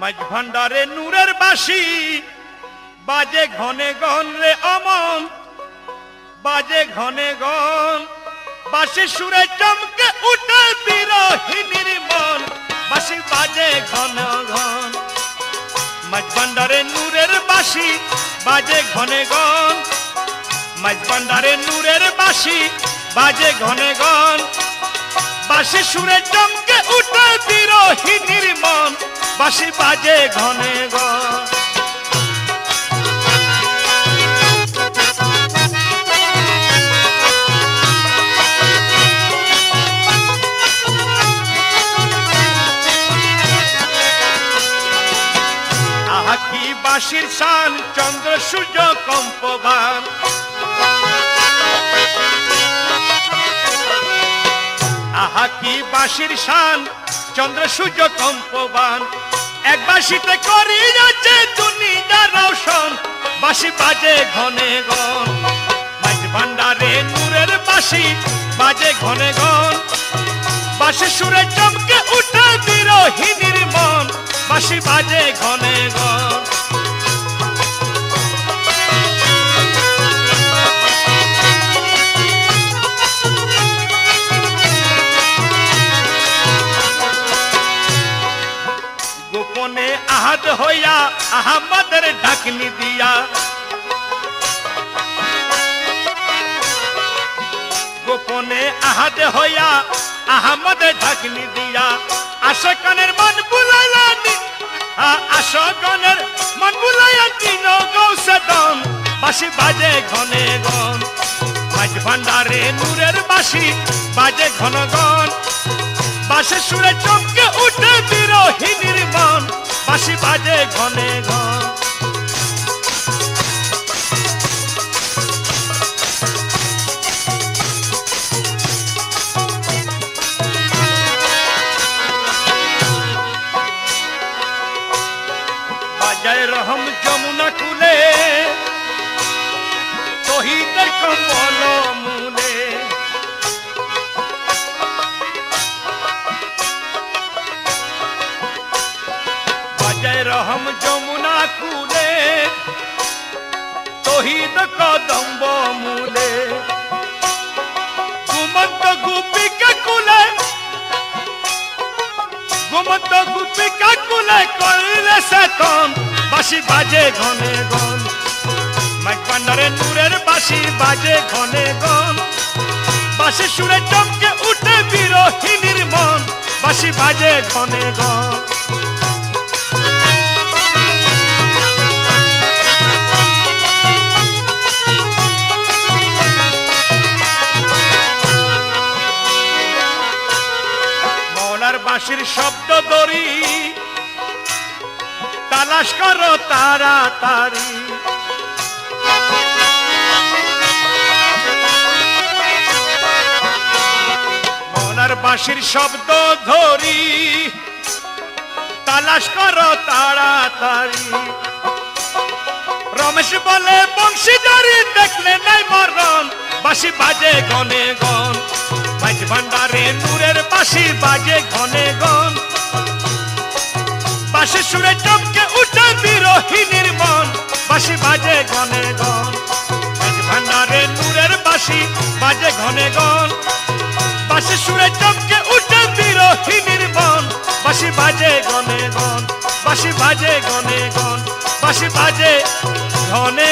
মাঝ ভান্ডারে নূরের বাসি বাজে ঘনে গন রে অমন, বাজে ঘনে গন বাসি সুরে চমকে উঠে বিরোহিনীর মন বাসি বাজে ঘন ঘন। মাঝ ভান্ডারে নূরের বাসি বাজে ঘনে গন মাঝ ভান্ডারে নূরের বাসি বাজে ঘনে গন বাসি সুরে চমকে উঠে বিরোহিনীর মন বাসি বাজে ঘনে কি বাসির শান চন্দ্র সূর্য কম্পবান। আহা কি বাসির শান চন্দ্র সূর্য কম্পবান এক বাসিতে করি যাচ্ছে দুনিয়া রোশন। বাসি বাজে ঘনে গন মাঝ ভান্ডারে নূরের বাসি বাজে ঘনে গন বাসি সুরে চমকে উঠে বিরোহিনীর মন। বাসি বাজে ঘনে গন হইয়া আহমদের ঢাকনি দিয়া গোপনে আহাদ হইয়া আহমদের ঢাকনি দিয়া আশকানের মন বুলাইলা নি আশকনের মন বুলাইয়া দিন গৌসদন বাসি বাজে ঘনে গন মাঝ ভান্ডারে নূরের বাসি বাজে ঘন গন বাসে সুরে চমকে উঠে বিরোহিনীর মন বাসি বাজে ঘনে ঘন। বাজায় রহম যমুনা কুলে তহিদের কম্বল মূলে। বাজায় রহম যমুনা কুলে তহিদ কদম্ব মূলে ঘুমন্ত গুপিকা কুলে ঘুমন্ত গুপিকা কুলে করলে সেতন বাসি বাজে ঘনে গন মাইক পান্ডারে নূরের বাসি বাজে ঘনে গন বাসি সুরে চমকে উঠে বিরোহিনীর মন বাসি বাজে ঘনে গন মৌলার বাঁশির শব্দ দড়ি তালাশ করো তাড়াতাড়ি। মৌলার বাঁশির শব্দ ধরি। তালাশ করো তাড়াতাড়ি। রমেশ বলে, বংশীদারি দেখলে নাই মরণ। বাসি বাজে গনে গন। মাঝ ভান্ডারে নূরের বাসি বাজে ঘনে গন বাসি সুরে চমকে উঠে বিরোহিনীর মন বাসি বাজে ঘনে গন মাঝ ভান্ডারে নূরের বাসি বাজে ঘনে গন বাসি সুরে চমকে উঠে বিরোহিনীর মন বাসি বাজে গনে গন বাসি বাজে গনে গন বাসি বাজে ঘনে